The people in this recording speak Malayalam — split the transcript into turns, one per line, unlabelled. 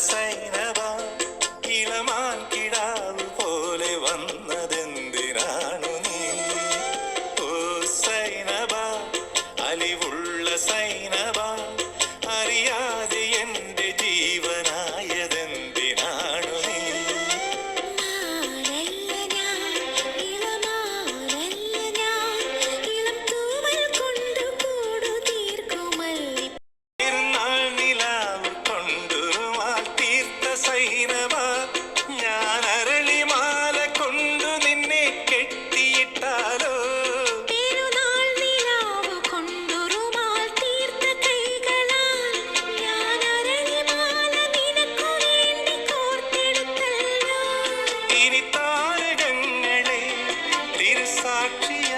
സൈനബ കിളമാൻ കിടാവ് പോലെ വന്നതെന്തിനാണു നീ? ഓ സൈനബ അലിവുള്ള അറിയാ fatia.